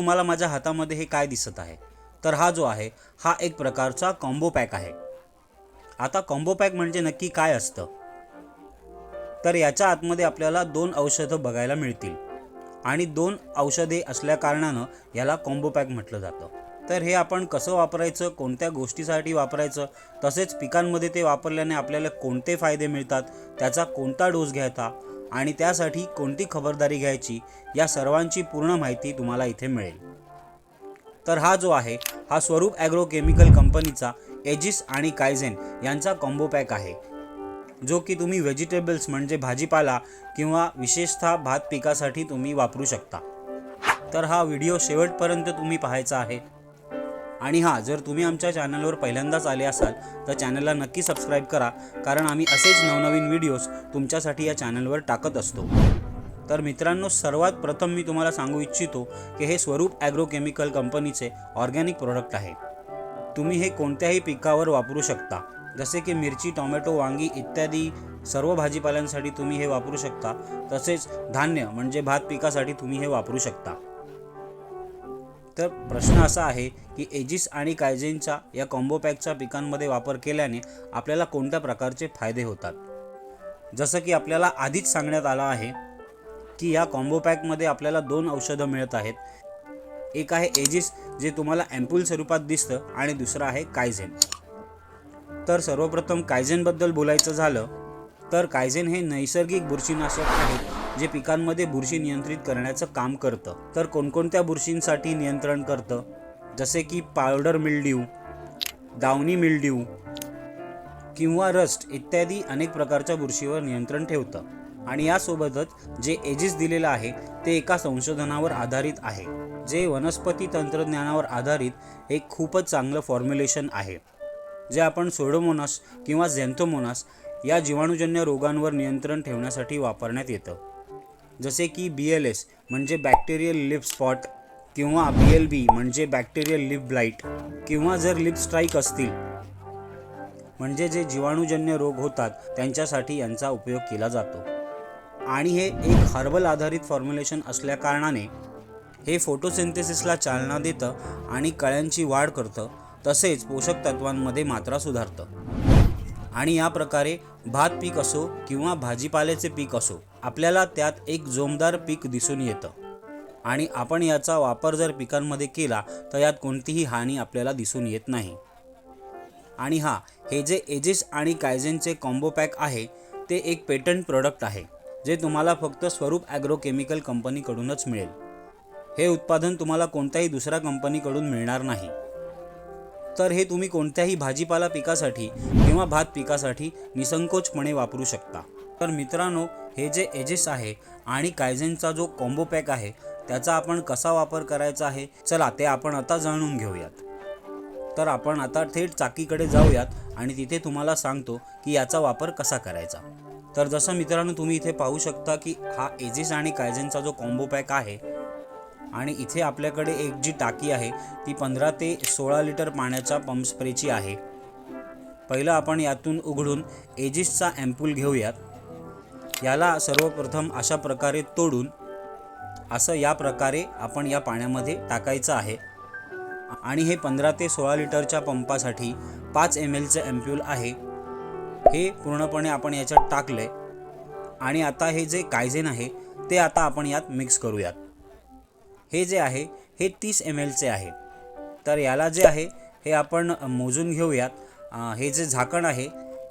तुम्हाला माझ्या हातामध्ये हे काय दिसत आहे? तर हा जो आहे हा एक प्रकारचा कॉम्बो पॅक आहे. आता कॉम्बो पॅक म्हणजे नक्की काय असतं? तर याच्या आतमध्ये आपल्याला दोन औषधं बघायला मिळतील. आणि दोन औषधे असल्या कारणानं याला कॉम्बो पॅक म्हटलं जातं. तर हे आपण कसं वापरायचं कोणत्या गोष्टीसाठी वापरायचं तसेच पिकांमध्ये ते वापरल्याने आपल्याला कोणते फायदे मिळतात त्याचा कोणता डोस घ्यायचा आणि त्यासाठी कोणती खबरदारी घ्यायची या सर्वांची पूर्ण माहिती तुम्हाला इथे मिळेल. तर हा जो आहे हा स्वरूप ॲग्रो केमिकल कंपनीचा एजिस आणि कायझेन यांचा कॉम्बो पॅक आहे. जो की तुम्ही व्हेजिटेबल्स म्हणजे भाजीपाला किंवा विशेषतः भात पिकासाठी तुम्ही वापरू शकता. तर हा व्हिडिओ शेवटपर्यंत तुम्ही पाहायचा आहे. आणि हां जर तुम्ही आमच्या चॅनलवर पहिल्यांदाच आले असाल तर चॅनलला नक्की सबस्क्राईब करा कारण आम्ही असेच नवनवीन व्हिडिओज तुमच्यासाठी या चॅनलवर टाकत असतो. तर मित्रांनो सर्वात प्रथम मी तुम्हाला सांगू इच्छितो की हे स्वरूप ॲग्रोकेमिकल कंपनीचे ऑर्गॅनिक प्रोडक्ट आहे. तुम्ही हे कोणत्याही पिकावर वापरू शकता. जसे की मिरची टोमॅटो वांगी इत्यादी सर्व भाजीपाल्यांसाठी तुम्ही हे वापरू शकता. तसेच धान्य म्हणजे भात पिकासाठी तुम्ही हे वापरू शकता. तर प्रश्न असा आहे की एजिस आणि कायझेनचा या कॉम्बो पॅकचा पिकांमध्ये वापर केल्याने आपल्याला कोणत्या प्रकारचे फायदे होतात? जसं की आपल्याला आधीच सांगण्यात आलं आहे की या कॉम्बो पॅकमध्ये आपल्याला दोन औषधं मिळत आहेत. एक आहे एजिस जे तुम्हाला ॲम्पूल स्वरूपात दिसतं आणि दुसरं आहे कायझेन. तर सर्वप्रथम कायझेनबद्दल बोलायचं झालं तर कायझेन हे नैसर्गिक बुरशीनाशक आहे. जे पिकांमध्ये बुरशी नियंत्रित करण्याचं काम करतं. तर कोणकोणत्या बुरशींसाठी नियंत्रण करतं? जसे की पावडर मिल्ड्यू दावणी मिल्ड्यू किंवा रस्ट इत्यादी अनेक प्रकारच्या बुरशीवर नियंत्रण ठेवतं. आणि यासोबतच जे एजिस दिलेलं आहे ते एका संशोधनावर आधारित आहे. जे वनस्पती तंत्रज्ञानावर आधारित एक खूपच चांगलं फॉर्म्युलेशन आहे. जे आपण सोडोमोनास किंवा झेंथोमोनास या जीवाणूजन्य रोगांवर नियंत्रण ठेवण्यासाठी वापरण्यात येतं. जसे की बी एल एस म्हणजे बॅक्टेरियल लिप स्पॉट किंवा बी एल बी म्हणजे बॅक्टेरियल लिप ब्लाईट किंवा जर लिप स्ट्राईक असतील म्हणजे जे जीवाणूजन्य रोग होतात त्यांच्यासाठी यांचा उपयोग केला जातो. आणि हे एक हर्बल आधारित फॉर्म्युलेशन असल्याकारणाने हे फोटोसिंथेसिसला चालना देतं आणि कळ्यांची वाढ करतं तसेच पोषक तत्वांमध्ये मात्रा सुधारतं. आणि या प्रकारे भात पीक असो किंवा भाजीपाल्याचे पीक असो आपल्याला त्यात एक जोमदार पीक दिसून येतं. आणि आपण याचा वापर जर पिकांमध्ये केला तर यात कोणतीही हानी आपल्याला दिसून येत नाही. आणि हा हे जे एजिस आणि कायझेनचे कॉम्बो पॅक आहे ते एक पेटंट प्रोडक्ट आहे जे तुम्हाला फक्त स्वरूप ॲग्रोकेमिकल कंपनीकडूनच मिळेल. हे उत्पादन तुम्हाला कोणत्याही दुसऱ्या कंपनीकडून मिळणार नाही. तर हे तुम्ही कोणत्याही भाजीपाला पिकासाठी किंवा भात पिकासाठी निसंकोचपणे वापरू शकता. तर मित्रांनो हे जे एजेस आहे आणि कायझेनचा जो कॉम्बो पॅक आहे त्याचा आपण कसा वापर करायचा आहे चला ते आपण आता जाणून घेऊयात. तर आपण आता थेट चाकीकडे जाऊयात आणि तिथे तुम्हाला सांगतो की याचा वापर कसा करायचा. तर जसं मित्रांनो तुम्ही इथे पाहू शकता की हा एजिस आणि कायझेनचा जो कॉम्बो पॅक आहे आणि इथे आपल्याकडे एक जी टाकी आहे ती पंधरा ते सोळा लिटर पाण्याच्या पंप स्प्रेची आहे. पहिलं आपण यातून उघडून एजिसचा ॲम्पूल घेऊयात. याला सर्वप्रथम अशा प्रकारे तोडून असं या प्रकारे आपण या पाण्यामध्ये टाकायचं आहे. आणि हे पंधरा ते सोळा लिटरच्या पंपासाठी पाच एम एलचं ॲम्प्यूल आहे. हे पूर्णपणे आपण याच्यात टाकलं आहे आणि आता हे जे कायझेन आहे ते आता आपण यात मिक्स करूयात. हे जे आहे हे तीस एम एलचे आहे. तर याला जे आहे हे आपण मोजून घेऊयात. हे जे झाकण आहे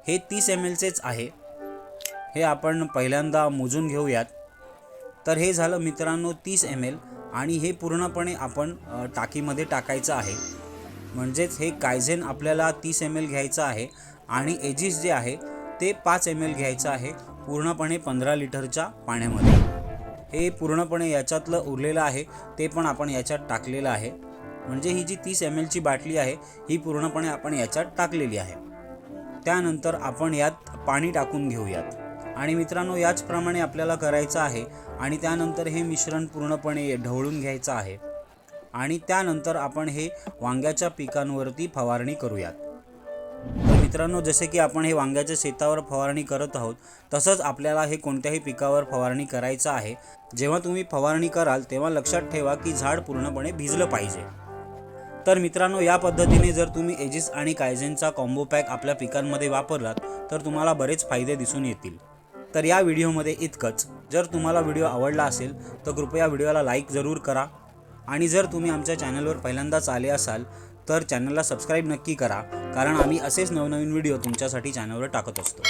हे तीस एम एलचेच आहे. हे आपण पहिल्यांदा मोजून घेऊयात. तर हे झालं मित्रांनो तीस एम एल आणि हे पूर्णपणे आपण टाकीमध्ये टाकायचं आहे. म्हणजेच हे कायझेन आपल्याला तीस एम एल घ्यायचं आहे आणि एजिस जे आहे ते पाच एम एल घ्यायचं आहे पूर्णपणे पंधरा लिटरच्या पाण्यामध्ये. हे पूर्णपणे याच्यातलं उरलेलं आहे ते पण आपण याच्यात टाकलेलं आहे. म्हणजे ही जी तीस एम एलची बाटली आहे ही पूर्णपणे आपण याच्यात टाकलेली आहे. त्यानंतर आपण यात पाणी टाकून घेऊयात. आणि मित्रांनो याचप्रमाणे आपल्याला करायचं आहे आणि त्यानंतर हे मिश्रण पूर्णपणे ढवळून घ्यायचं आहे. आणि त्यानंतर आपण हे वांग्याच्या पिकांवरती फवारणी करूयात. मित्रांनो जसे की आपण हे वांग्याच्या शेतावर फवारणी करत आहोत तसंच आपल्याला हे कोणत्याही पिकावर फवारणी करायचं आहे. जेव्हा तुम्ही फवारणी कराल तेव्हा लक्षात ठेवा की झाड पूर्णपणे भिजलं पाहिजे. तर मित्रांनो या पद्धतीने जर तुम्ही एजिस आणि कायझेनचा कॉम्बो पॅक आपल्या पिकांमध्ये वापरलात तर तुम्हाला बरेच फायदे दिसून येतील. तर या व्हिडिओमध्ये इतकंच. जर तुम्हाला व्हिडिओ आवडला असेल तर कृपया व्हिडिओला लाईक जरूर करा. आणि जर तुम्ही आमच्या चॅनलवर पहिल्यांदाच आले असाल तर चॅनलला सबस्क्राईब नक्की करा कारण आम्ही असेच नवनवीन व्हिडिओ तुमच्यासाठी चॅनलवर टाकत असतो.